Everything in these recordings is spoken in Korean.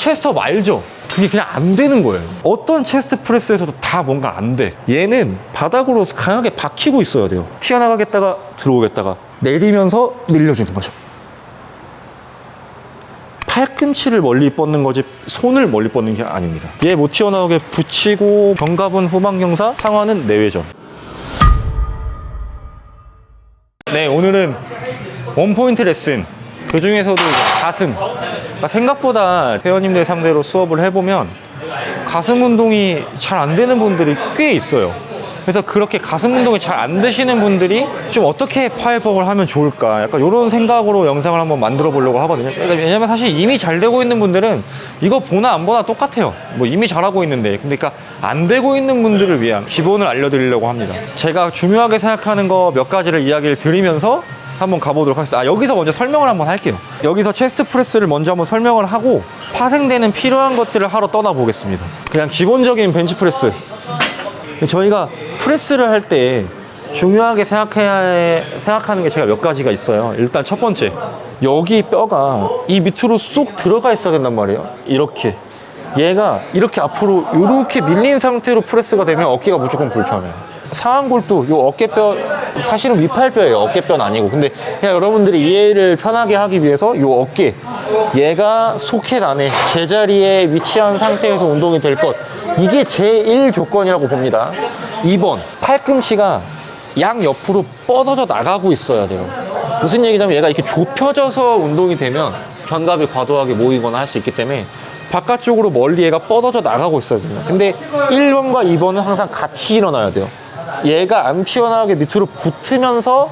체스트업 알죠? 그게 그냥 안 되는 거예요. 어떤 체스트 프레스에서도 다 뭔가 안 돼. 얘는 바닥으로 강하게 박히고 있어야 돼요. 튀어나가겠다가 들어오겠다가 내리면서 늘려주는 거죠. 팔꿈치를 멀리 뻗는 거지 손을 멀리 뻗는 게 아닙니다. 얘 못 튀어나오게 붙이고 견갑은 후방경사, 상완은 내외전. 네, 오늘은 원포인트 레슨. 그 중에서도 가슴. 그러니까 생각보다 회원님들 상대로 수업을 해보면 가슴 운동이 잘 안 되는 분들이 꽤 있어요. 그래서 그렇게 가슴 운동이 잘 안 되시는 분들이 좀 어떻게 파이법을 하면 좋을까 약간 이런 생각으로 영상을 한번 만들어 보려고 하거든요. 그러니까 왜냐면 사실 이미 잘 되고 있는 분들은 이거 보나 안 보나 똑같아요. 뭐 이미 잘하고 있는데. 그러니까 안 되고 있는 분들을 위한 기본을 알려드리려고 합니다. 제가 중요하게 생각하는 거 몇 가지를 이야기를 드리면서 한번 가보도록 하겠습니다. 아, 여기서 먼저 설명을 한번 할게요. 여기서 체스트 프레스를 먼저 한번 설명을 하고 파생되는 필요한 것들을 하러 떠나 보겠습니다. 그냥 기본적인 벤치 프레스. 저희가 프레스를 할 때 중요하게 생각해야 해- 생각하는 게 제가 몇 가지가 있어요. 일단 첫 번째, 여기 뼈가 이 밑으로 쏙 들어가 있어야 된단 말이에요. 이렇게. 얘가 이렇게 앞으로 이렇게 밀린 상태로 프레스가 되면 어깨가 무조건 불편해요. 상완골도 요 어깨뼈 사실은 위팔뼈예요. 어깨뼈는 아니고. 근데 그냥 여러분들이 이해를 편하게 하기 위해서 요 어깨 얘가 소켓 안에 제자리에 위치한 상태에서 운동이 될 것. 이게 제1 조건이라고 봅니다. 2번 팔꿈치가 양 옆으로 뻗어져 나가고 있어야 돼요. 무슨 얘기냐면 얘가 이렇게 좁혀져서 운동이 되면 견갑이 과도하게 모이거나 할 수 있기 때문에 바깥쪽으로 멀리 얘가 뻗어져 나가고 있어야 됩니다. 근데 1번과 2번은 항상 같이 일어나야 돼요. 얘가 안 튀어나오게 밑으로 붙으면서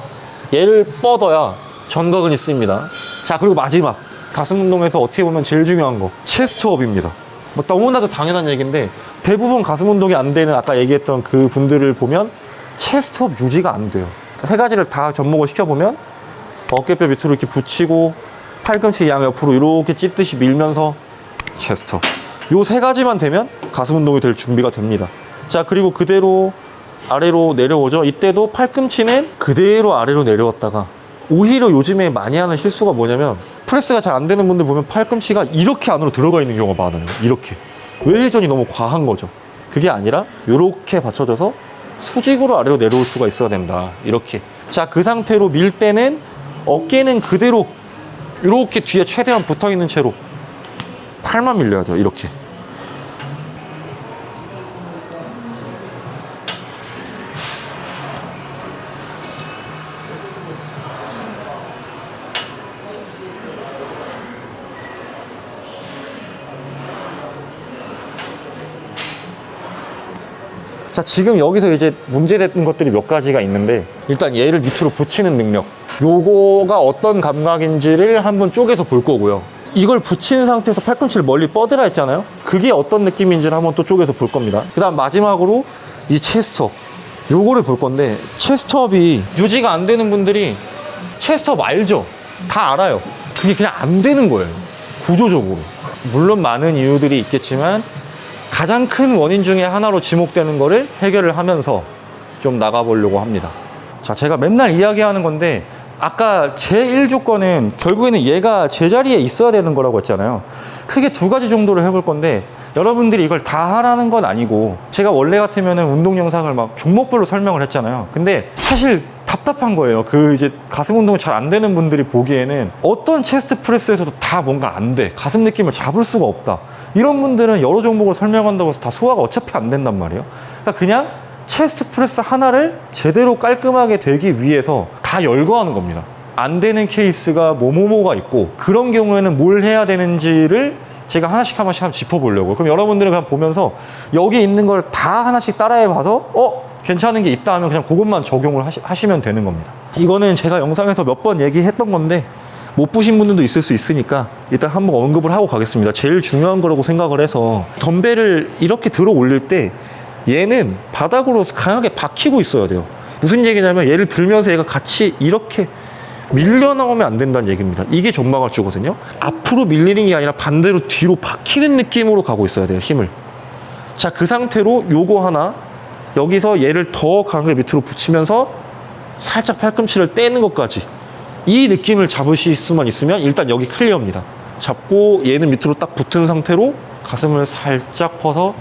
얘를 뻗어야 전각은 있습니다. 자, 그리고 마지막. 가슴 운동에서 어떻게 보면 제일 중요한 거. 체스트업입니다. 뭐 너무나도 당연한 얘기인데 대부분 가슴 운동이 안 되는 아까 얘기했던 그 분들을 보면 체스트업 유지가 안 돼요. 세 가지를 다 접목을 시켜보면 어깨뼈 밑으로 이렇게 붙이고 팔꿈치 양 옆으로 이렇게 찢듯이 밀면서 체스트업. 요세 가지만 되면 가슴 운동이 될 준비가 됩니다. 자, 그리고 그대로 아래로 내려오죠. 이때도 팔꿈치는 그대로 아래로 내려왔다가 오히려 요즘에 많이 하는 실수가 뭐냐면 프레스가 잘 안 되는 분들 보면 팔꿈치가 이렇게 안으로 들어가 있는 경우가 많아요. 이렇게. 외회전이 너무 과한 거죠. 그게 아니라 이렇게 받쳐져서 수직으로 아래로 내려올 수가 있어야 된다. 이렇게. 자, 그 상태로 밀 때는 어깨는 그대로 이렇게 뒤에 최대한 붙어 있는 채로 팔만 밀려야 돼요. 이렇게. 자, 지금 여기서 이제 문제됐던 것들이 몇 가지가 있는데, 일단 얘를 밑으로 붙이는 능력. 요거가 어떤 감각인지를 한번 쪼개서 볼 거고요. 이걸 붙인 상태에서 팔꿈치를 멀리 뻗으라 했잖아요. 그게 어떤 느낌인지를 한번 또 쪼개서 볼 겁니다. 그 다음 마지막으로 이 체스트업. 요거를 볼 건데, 체스트업이 유지가 안 되는 분들이 체스트업 알죠? 다 알아요. 그게 그냥 안 되는 거예요. 구조적으로. 물론 많은 이유들이 있겠지만, 가장 큰 원인 중에 하나로 지목되는 거를 해결을 하면서 좀 나가보려고 합니다. 자, 제가 맨날 이야기하는 건데, 아까 제1 조건은 결국에는 얘가 제자리에 있어야 되는 거라고 했잖아요. 크게 두 가지 정도를 해볼 건데, 여러분들이 이걸 다 하라는 건 아니고, 제가 원래 같으면은 운동 영상을 막 종목별로 설명을 했잖아요. 근데 사실 답답한 거예요. 그 이제 가슴 운동이 잘 안 되는 분들이 보기에는 어떤 체스트 프레스에서도 다 뭔가 안 돼. 가슴 느낌을 잡을 수가 없다. 이런 분들은 여러 종목을 설명한다고 해서 다 소화가 어차피 안 된단 말이에요. 그러니까 그냥 체스트 프레스 하나를 제대로 깔끔하게 되기 위해서 다 열거하는 겁니다. 안 되는 케이스가 뭐뭐뭐가 있고 그런 경우에는 뭘 해야 되는지를 제가 하나씩 하나씩 한번 짚어보려고. 그럼 여러분들은 그냥 보면서 여기 있는 걸 다 하나씩 따라해 봐서 어? 괜찮은 게 있다 하면 그냥 그것만 적용을 하시, 면 되는 겁니다. 이거는 제가 영상에서 몇 번 얘기했던 건데 못 보신 분들도 있을 수 있으니까 일단 한번 언급을 하고 가겠습니다. 제일 중요한 거라고 생각을 해서 덤벨을 이렇게 들어 올릴 때 얘는 바닥으로 강하게 박히고 있어야 돼요. 무슨 얘기냐면 얘를 들면서 얘가 같이 이렇게 밀려 나오면 안 된다는 얘기입니다. 이게 전망을 주거든요. 앞으로 밀리는 게 아니라 반대로 뒤로 박히는 느낌으로 가고 있어야 돼요, 힘을. 자, 그 상태로 요거 하나 여기서 얘를 더 강하게 밑으로 붙이면서 살짝 팔꿈치를 떼는 것까지 이 느낌을 잡으실 수만 있으면 일단 여기 클리어입니다. 잡고 얘는 밑으로 딱 붙은 상태로 가슴을 살짝 퍼서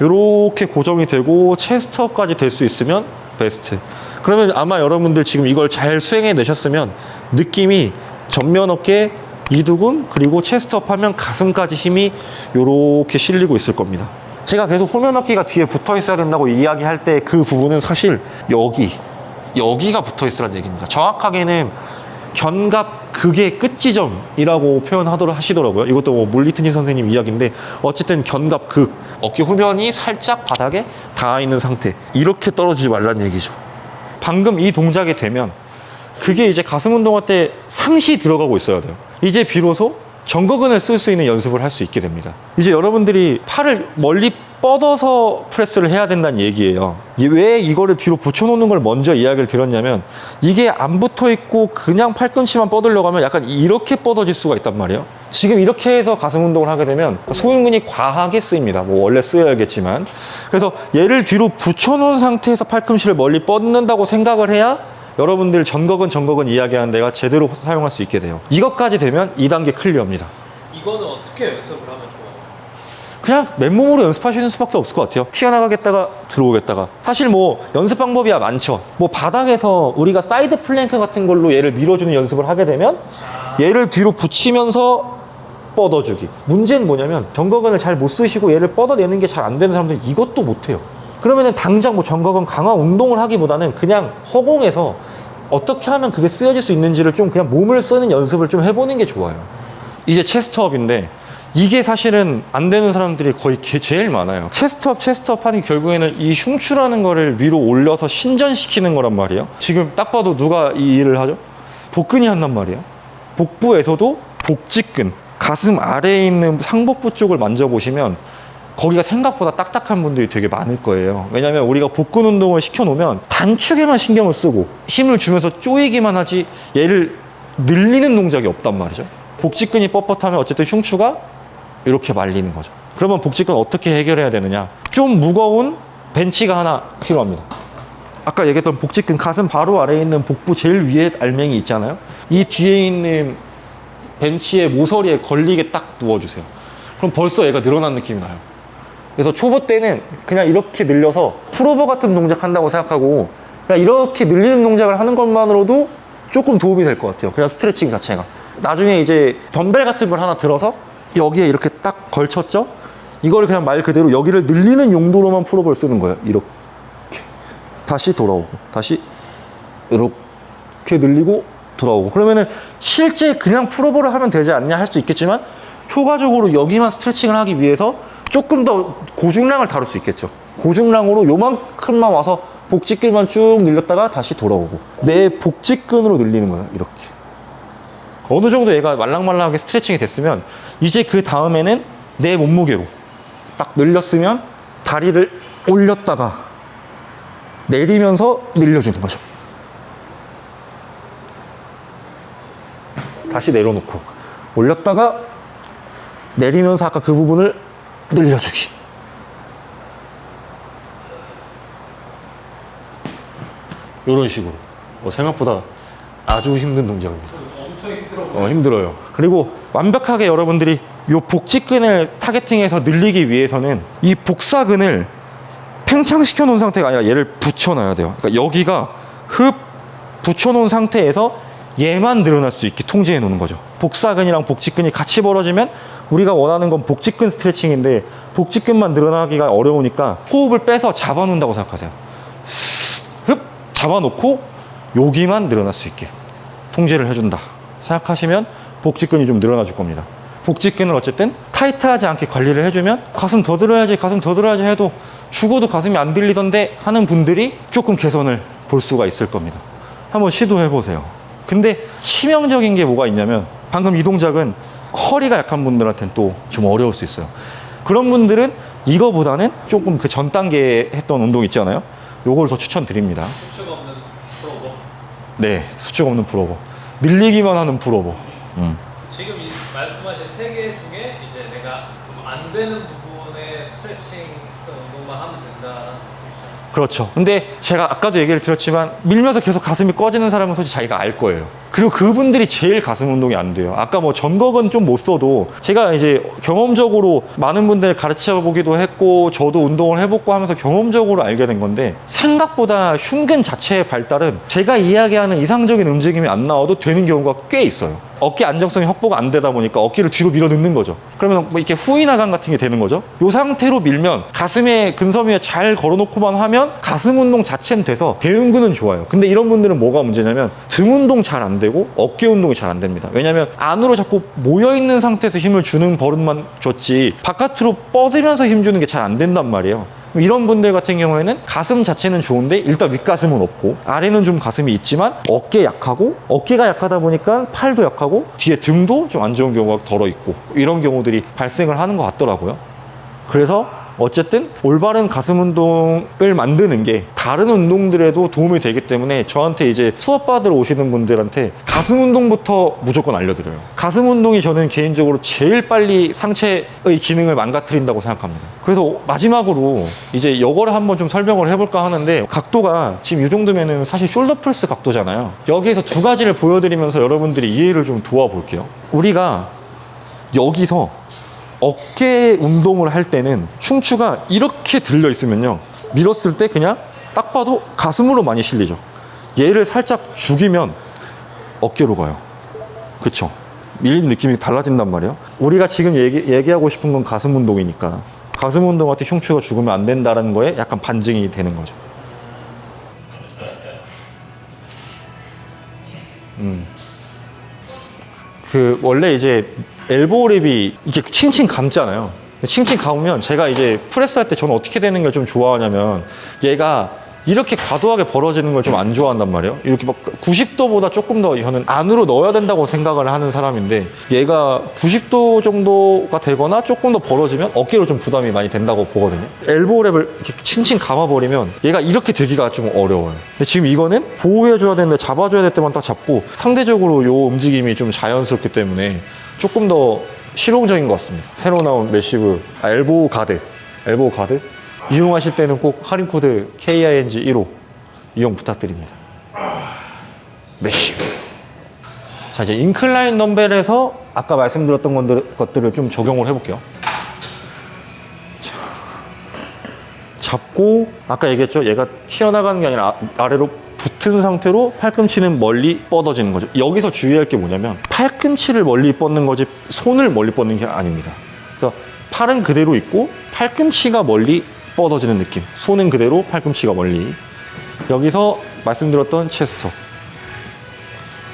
이렇게 고정이 되고 체스트업까지 될 수 있으면 베스트. 그러면 아마 여러분들 지금 이걸 잘 수행해 내셨으면 느낌이 전면 어깨, 이두근 그리고 체스트업 하면 가슴까지 힘이 이렇게 실리고 있을 겁니다. 제가 계속 후면 어깨가 뒤에 붙어 있어야 된다고 이야기할 때 그 부분은 사실 여기 여기가 붙어 있으라는 얘기입니다. 정확하게는 견갑 극의 끝 지점이라고 표현하도록 하시더라고요. 이것도 뭐 물리트니 선생님 이야기인데 어쨌든 견갑 극 어깨 후면이 살짝 바닥에 닿아 있는 상태 이렇게 떨어지지 말라는 얘기죠. 방금 이 동작이 되면 그게 이제 가슴 운동할 때 상시 들어가고 있어야 돼요. 이제 비로소 정거근을 쓸 수 있는 연습을 할 수 있게 됩니다. 이제 여러분들이 팔을 멀리 뻗어서 프레스를 해야 된다는 얘기예요. 이왜 이거를 뒤로 붙여놓는 걸 먼저 이야기를 드렸냐면 이게 안 붙어 있고 그냥 팔꿈치만 뻗으려고 하면 약간 이렇게 뻗어질 수가 있단 말이에요. 지금 이렇게 해서 가슴 운동을 하게 되면 소흉근이 과하게 쓰입니다. 뭐 원래 쓰여야겠지만. 그래서 얘를 뒤로 붙여놓은 상태에서 팔꿈치를 멀리 뻗는다고 생각을 해야 여러분들 전거근 전거근 이야기하는 데가 제대로 사용할 수 있게 돼요. 이것까지 되면 2단계 클리어입니다. 이거는 어떻게 연습을 하면 좋아요? 그냥 맨몸으로 연습하시는 수밖에 없을 것 같아요. 튀어나가겠다가 들어오겠다가. 사실 뭐 연습 방법이야 많죠. 뭐 바닥에서 우리가 사이드 플랭크 같은 걸로 얘를 밀어주는 연습을 하게 되면 얘를 뒤로 붙이면서 뻗어주기. 문제는 뭐냐면 정거근을 잘 못 쓰시고 얘를 뻗어내는 게 잘 안 되는 사람들이 이것도 못해요. 그러면은 당장 뭐 정거근 강화 운동을 하기보다는 그냥 허공에서 어떻게 하면 그게 쓰여질 수 있는지를 좀 그냥 몸을 쓰는 연습을 좀 해보는 게 좋아요. 이제 체스트업인데 이게 사실은 안 되는 사람들이 거의 게- 제일 많아요. 체스트업, 체스트업 하는 게 결국에는 이 흉추라는 거를 위로 올려서 신전시키는 거란 말이에요. 지금 딱 봐도 누가 이 일을 하죠? 복근이 한단 말이에요. 복부에서도 복직근, 가슴 아래에 있는 상복부 쪽을 만져보시면 거기가 생각보다 딱딱한 분들이 되게 많을 거예요. 왜냐면 우리가 복근 운동을 시켜놓으면 단축에만 신경을 쓰고 힘을 주면서 쪼이기만 하지 얘를 늘리는 동작이 없단 말이죠. 복직근이 뻣뻣하면 어쨌든 흉추가 이렇게 말리는 거죠. 그러면 복직근 어떻게 해결해야 되느냐? 좀 무거운 벤치가 하나 필요합니다. 아까 얘기했던 복직근 가슴 바로 아래에 있는 복부 제일 위에 알맹이 있잖아요. 이 뒤에 있는 벤치의 모서리에 걸리게 딱 누워주세요. 그럼 벌써 얘가 늘어난 느낌이 나요. 그래서 초보 때는 그냥 이렇게 늘려서 풀오버 같은 동작 한다고 생각하고 그냥 이렇게 늘리는 동작을 하는 것만으로도 조금 도움이 될 것 같아요. 그냥 스트레칭 자체가. 나중에 이제 덤벨 같은 걸 하나 들어서 여기에 이렇게 딱 걸쳤죠? 이거를 그냥 말 그대로 여기를 늘리는 용도로만 풀오버를 쓰는 거예요. 이렇게. 다시 돌아오고, 다시 이렇게 늘리고 돌아오고. 그러면은 실제 그냥 풀오버를 하면 되지 않냐 할 수 있겠지만 효과적으로 여기만 스트레칭을 하기 위해서 조금 더 고중량을 다룰 수 있겠죠. 고중량으로 요만큼만 와서 복직근만 쭉 늘렸다가 다시 돌아오고 내 복직근으로 늘리는 거예요. 이렇게. 어느 정도 얘가 말랑말랑하게 스트레칭이 됐으면 이제 그 다음에는 내 몸무게로 딱 늘렸으면 다리를 올렸다가 내리면서 늘려주는 거죠. 다시 내려놓고 올렸다가 내리면서 아까 그 부분을 늘려주기. 이런 식으로. 뭐 생각보다 아주 힘든 동작입니다. 엄청 힘들어 어, 힘들어요. 그리고 완벽하게 여러분들이 이 복직근을 타겟팅해서 늘리기 위해서는 이 복사근을 팽창시켜 놓은 상태가 아니라 얘를 붙여놔야 돼요. 그러니까 여기가 흡 붙여놓은 상태에서 얘만 늘어날 수 있게 통제해 놓는 거죠. 복사근이랑 복직근이 같이 벌어지면 우리가 원하는 건 복직근 스트레칭인데 복직근만 늘어나기가 어려우니까 호흡을 빼서 잡아놓는다고 생각하세요. 흡 잡아놓고 여기만 늘어날 수 있게 통제를 해준다 생각하시면 복직근이 좀 늘어나 줄 겁니다 복직근을 어쨌든 타이트하지 않게 관리를 해주면 가슴 더 들어야지 가슴 더 들어야지 해도 죽어도 가슴이 안 들리던데 하는 분들이 조금 개선을 볼 수가 있을 겁니다 한번 시도해 보세요 근데 치명적인 게 뭐가 있냐면 방금 이 동작은 허리가 약한 분들한테는 또 좀 어려울 수 있어요 그런 분들은 이거보다는 조금 그 전 단계에 했던 운동 있잖아요 요걸 더 추천드립니다 수가 없는 프로버 네, 수축 없는 풀오버. 밀리기만 하는 풀오버. 음. 지금 이 말씀하신 세 개 중에 이제 내가 좀 안 되는 부분에 스트레칭 운동만 하면 된다는 뜻이죠. 그렇죠. 근데 제가 아까도 얘기를 드렸지만 밀면서 계속 가슴이 꺼지는 사람은 솔직히 자기가 알 거예요. 그리고 그분들이 제일 가슴 운동이 안 돼요. 아까 뭐 전곡은 좀 못 써도 제가 이제 경험적으로 많은 분들 가르쳐 보기도 했고 저도 운동을 해보고 하면서 경험적으로 알게 된 건데 생각보다 흉근 자체의 발달은 제가 이야기하는 이상적인 움직임이 안 나와도 되는 경우가 꽤 있어요. 어깨 안정성이 확보가 안 되다 보니까 어깨를 뒤로 밀어 넣는 거죠. 그러면 뭐 이렇게 후인하감 같은 게 되는 거죠. 이 상태로 밀면 가슴에 근섬 위에 잘 걸어놓고만 하면 가슴 운동 자체는 돼서 대흉근은 좋아요. 근데 이런 분들은 뭐가 문제냐면 등 운동 잘 안 되고 어깨 운동이 잘 안 됩니다. 왜냐면 안으로 자꾸 모여 있는 상태에서 힘을 주는 버릇만 줬지 바깥으로 뻗으면서 힘 주는 게 잘 안 된단 말이에요. 이런 분들 같은 경우에는 가슴 자체는 좋은데 일단 윗가슴은 없고 아래는 좀 가슴이 있지만 어깨 약하고 어깨가 약하다 보니까 팔도 약하고 뒤에 등도 좀 안 좋은 경우가 덜어 있고 이런 경우들이 발생을 하는 것 같더라고요. 그래서 어쨌든 올바른 가슴 운동을 만드는 게 다른 운동들에도 도움이 되기 때문에 저한테 이제 수업 받으러 오시는 분들한테 가슴 운동부터 무조건 알려드려요. 가슴 운동이 저는 개인적으로 제일 빨리 상체의 기능을 망가뜨린다고 생각합니다. 그래서 마지막으로 이제 이거를 한번 좀 설명을 해볼까 하는데 각도가 지금 이 정도면은 사실 숄더 프레스 각도잖아요. 여기에서 두 가지를 보여드리면서 여러분들이 이해를 좀 도와볼게요. 우리가 여기서 어깨 운동을 할 때는 흉추가 이렇게 들려 있으면요. 밀었을 때 그냥 딱 봐도 가슴으로 많이 실리죠. 얘를 살짝 죽이면 어깨로 가요. 그쵸? 밀리는 느낌이 달라진단 말이에요. 우리가 지금 얘기, 얘기하고 싶은 건 가슴 운동이니까 가슴 운동할 때 흉추가 죽으면 안 된다는 거에 약간 반증이 되는 거죠. 음. 그 원래 이제 엘보랩이 이렇게 칭칭 감잖아요. 칭칭 감으면 제가 이제 프레스 할 때 저는 어떻게 되는 걸 좀 좋아하냐면 얘가 이렇게 과도하게 벌어지는 걸 좀 안 좋아한단 말이에요. 이렇게 막 90도보다 조금 더 저는 안으로 넣어야 된다고 생각을 하는 사람인데 얘가 90도 정도가 되거나 조금 더 벌어지면 어깨로 좀 부담이 많이 된다고 보거든요. 엘보랩을 이렇게 칭칭 감아버리면 얘가 이렇게 되기가 좀 어려워요. 근데 지금 이거는 보호해줘야 되는데 잡아줘야 될 때만 딱 잡고 상대적으로 요 움직임이 좀 자연스럽기 때문에 조금 더 실용적인 것 같습니다. 새로 나온 메시브 아, 엘보 가드, 엘보 가드 이용하실 때는 꼭 할인 코드 KING 1호 이용 부탁드립니다. 메시브. 자 이제 인클라인 덤벨에서 아까 말씀드렸던 것들, 것들을 좀 적용을 해볼게요. 자, 잡고 아까 얘기했죠. 얘가 튀어나가는 게 아니라 아, 아래로 붙은 상태로 팔꿈치는 멀리 뻗어지는 거죠. 여기서 주의할 게 뭐냐면 팔꿈치를 멀리 뻗는 거지 손을 멀리 뻗는 게 아닙니다. 그래서 팔은 그대로 있고 팔꿈치가 멀리 뻗어지는 느낌. 손은 그대로 팔꿈치가 멀리. 여기서 말씀드렸던 체스터.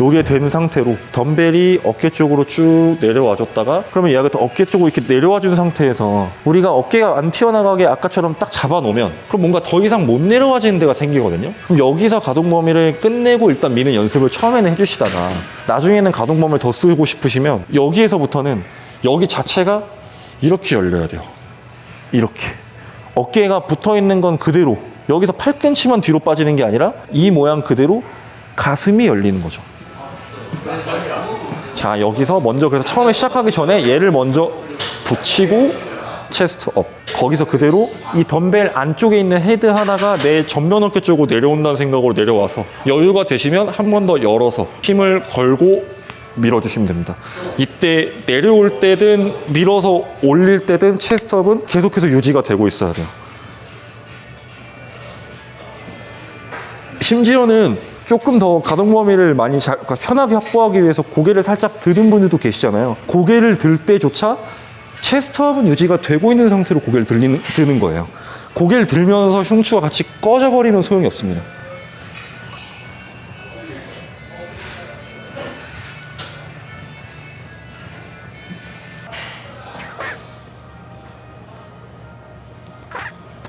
요게 된 상태로 덤벨이 어깨 쪽으로 쭉 내려와 줬다가 그러면 얘가 또 어깨 쪽으로 이렇게 내려와 준 상태에서 우리가 어깨가 안 튀어나가게 아까처럼 딱 잡아 놓으면 그럼 뭔가 더 이상 못 내려와지는 데가 생기거든요. 그럼 여기서 가동 범위를 끝내고 일단 미는 연습을 처음에는 해주시다가 나중에는 가동 범위를 더 쓰고 싶으시면 여기에서부터는 여기 자체가 이렇게 열려야 돼요. 이렇게. 어깨가 붙어 있는 건 그대로 여기서 팔꿈치만 뒤로 빠지는 게 아니라 이 모양 그대로 가슴이 열리는 거죠 자 여기서 먼저 그래서 처음에 시작하기 전에 얘를 먼저 붙이고 체스트 업. 거기서 그대로 이 덤벨 안쪽에 있는 헤드 하나가 내 전면 어깨 쪽으로 내려온다는 생각으로 내려와서 여유가 되시면 한 번 더 열어서 힘을 걸고 밀어주시면 됩니다. 이때 내려올 때든 밀어서 올릴 때든 체스트업은 계속해서 유지가 되고 있어야 돼요. 심지어는 조금 더 가동 범위를 많이 잘, 그러니까 편하게 확보하기 위해서 고개를 살짝 드는 분들도 계시잖아요. 고개를 들 때조차 체스트업은 유지가 되고 있는 상태로 고개를 들리는, 드는 거예요. 고개를 들면서 흉추가 같이 꺼져버리면 소용이 없습니다.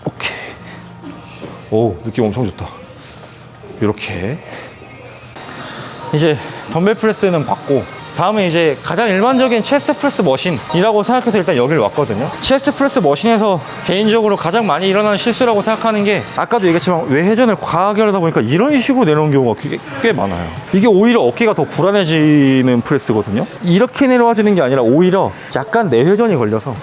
오케이. 오, 느낌 엄청 좋다. 이렇게 이제 덤벨 프레스는 받고 다음에 이제 가장 일반적인 체스트 프레스 머신이라고 생각해서 일단 여기를 왔거든요 체스트 프레스 머신에서 개인적으로 가장 많이 일어나는 실수라고 생각하는 게 아까도 얘기했지만 외회전을 과하게 하다 보니까 이런 식으로 내려오는 경우가 꽤, 꽤 많아요 이게 오히려 어깨가 더 불안해지는 프레스거든요 이렇게 내려와지는 게 아니라 오히려 약간 내회전이 걸려서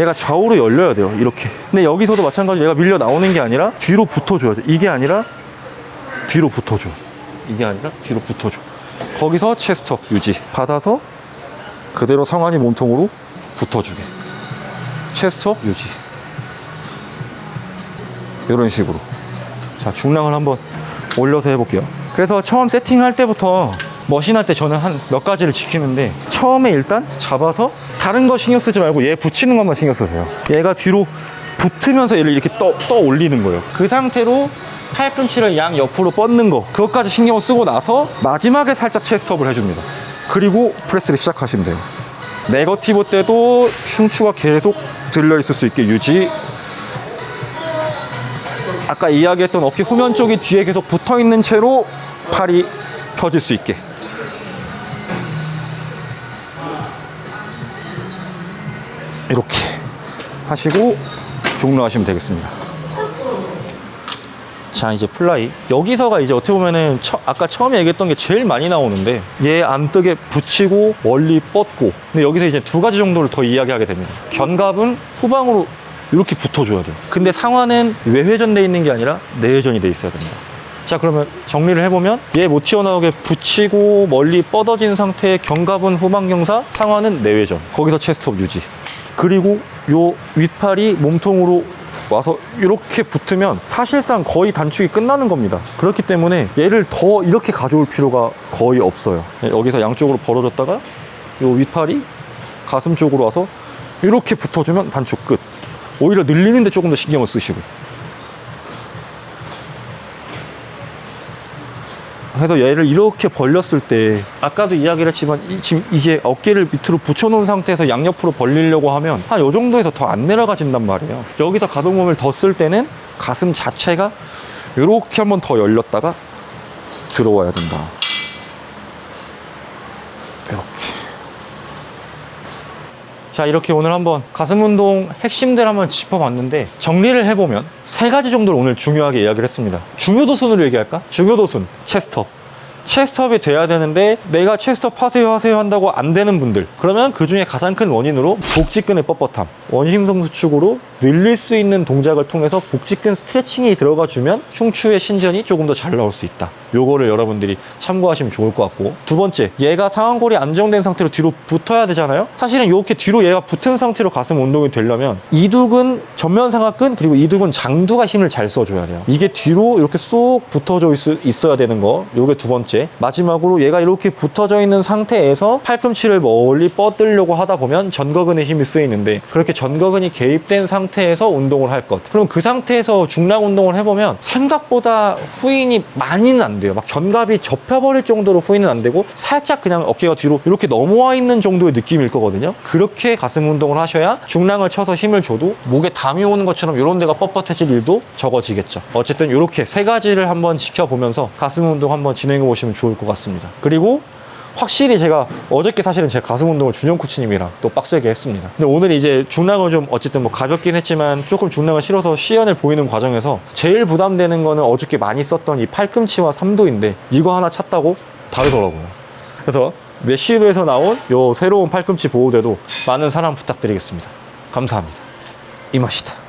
얘가 좌우로 열려야 돼요. 이렇게. 근데 여기서도 마찬가지로 얘가 밀려 나오는 게 아니라 뒤로 붙어줘야 돼. 이게 아니라 뒤로 붙어줘. 이게 아니라 뒤로 붙어줘. 거기서 체스트업 유지. 받아서 그대로 상완이 몸통으로 붙어주게. 체스트업 유지. 이런 식으로. 자, 중량을 한번 올려서 해볼게요. 그래서 처음 세팅할 때부터 머신 할 때 저는 한 몇 가지를 지키는데 처음에 일단 잡아서 다른 거 신경 쓰지 말고 얘 붙이는 것만 신경 쓰세요. 얘가 뒤로 붙으면서 얘를 이렇게 떠, 떠 올리는 거예요. 그 상태로 팔꿈치를 양 옆으로 뻗는 거 그것까지 신경을 쓰고 나서 마지막에 살짝 체스트업을 해줍니다. 그리고 프레스를 시작하시면 돼요. 네거티브 때도 흉추가 계속 들려 있을 수 있게 유지 아까 이야기했던 어깨 후면 쪽이 뒤에 계속 붙어 있는 채로 팔이 펴질 수 있게. 이렇게 하시고 종료하시면 되겠습니다. 자 이제 플라이. 여기서가 이제 어떻게 보면은 처- 아까 처음에 얘기했던 게 제일 많이 나오는데 얘 안 뜨게 붙이고 멀리 뻗고. 근데 여기서 이제 두 가지 정도를 더 이야기하게 됩니다. 견갑은 후방으로 이렇게 붙어줘야 돼요. 근데 상완은 외회전돼 있는 게 아니라 내회전이 돼 있어야 됩니다. 자 그러면 정리를 해보면 얘 못 튀어나오게 붙이고 멀리 뻗어진 상태의 견갑은 후방 경사 상완은 내회전. 거기서 체스트업 유지. 그리고 요 윗팔이 몸통으로 와서 이렇게 붙으면 사실상 거의 단축이 끝나는 겁니다. 그렇기 때문에 얘를 더 이렇게 가져올 필요가 거의 없어요. 네, 여기서 양쪽으로 벌어졌다가 요 윗팔이 가슴 쪽으로 와서 이렇게 붙어주면 단축 끝. 오히려 늘리는데 조금 더 신경을 쓰시고. 그래서 얘를 이렇게 벌렸을 때 아까도 이야기를 했지만 이- 지금 이게 어깨를 밑으로 붙여놓은 상태에서 양옆으로 벌리려고 하면 한 요 정도에서 더 안 내려가진단 말이에요. 여기서 가동범위를 더쓸 때는 가슴 자체가 이렇게 한번 더 열렸다가 들어와야 된다. 이렇게 자 이렇게 오늘 한번 가슴 운동 핵심들 한번 짚어봤는데 정리를 해보면 세 가지 정도를 오늘 중요하게 이야기를 했습니다. 중요도 순으로 얘기할까? 중요도 순 체스트업. 체스트업이 돼야 되는데 내가 체스트업 하세요 하세요 한다고 안 되는 분들. 그러면 그 중에 가장 큰 원인으로 복직근의 뻣뻣함. 원심성 수축으로 늘릴 수 있는 동작을 통해서 복직근 스트레칭이 들어가 주면 흉추의 신전이 조금 더 잘 나올 수 있다 요거를 여러분들이 참고하시면 좋을 것 같고. 두 번째 얘가 상완골이 안정된 상태로 뒤로 붙어야 되잖아요? 사실은 이렇게 뒤로 얘가 붙은 상태로 가슴 운동이 되려면 이두근 전면 상하근 그리고 이두근 장두가 힘을 잘 써줘야 돼요. 이게 뒤로 이렇게 쏙 붙어져 있, 있어야 되는 거. 요게 두 번째. 마지막으로 얘가 이렇게 붙어져 있는 상태에서 팔꿈치를 멀리 뻗으려고 하다 보면 전거근의 힘이 쓰이는데 그렇게 전거근이 개입된 상태에서 운동을 할 것. 그럼 그 상태에서 중량 운동을 해보면 생각보다 후인이 많이는 안 돼요 막 견갑이 접혀버릴 정도로 후인은 안 되고 살짝 그냥 어깨가 뒤로 이렇게 넘어와 있는 정도의 느낌일 거거든요. 그렇게 가슴 운동을 하셔야 중량을 쳐서 힘을 줘도 목에 담이 오는 것처럼 이런 데가 뻣뻣해질 일도 적어지겠죠. 어쨌든 이렇게 세 가지를 한번 지켜보면서 가슴 운동 한번 진행해 보시면 좋을 것 같습니다. 그리고 확실히 제가 어저께 사실은 제 가슴 운동을 준영 코치님이랑 또 빡세게 했습니다. 근데 오늘 이제 중량을 좀 어쨌든 뭐 가볍긴 했지만 조금 중량을 실어서 시연을 보이는 과정에서 제일 부담되는 거는 어저께 많이 썼던 이 팔꿈치와 삼두인데 이거 하나 찾다고 다르더라고요. 그래서 메시브에서 나온 요 새로운 팔꿈치 보호대도 많은 사랑 부탁드리겠습니다. 감사합니다. 이마시다.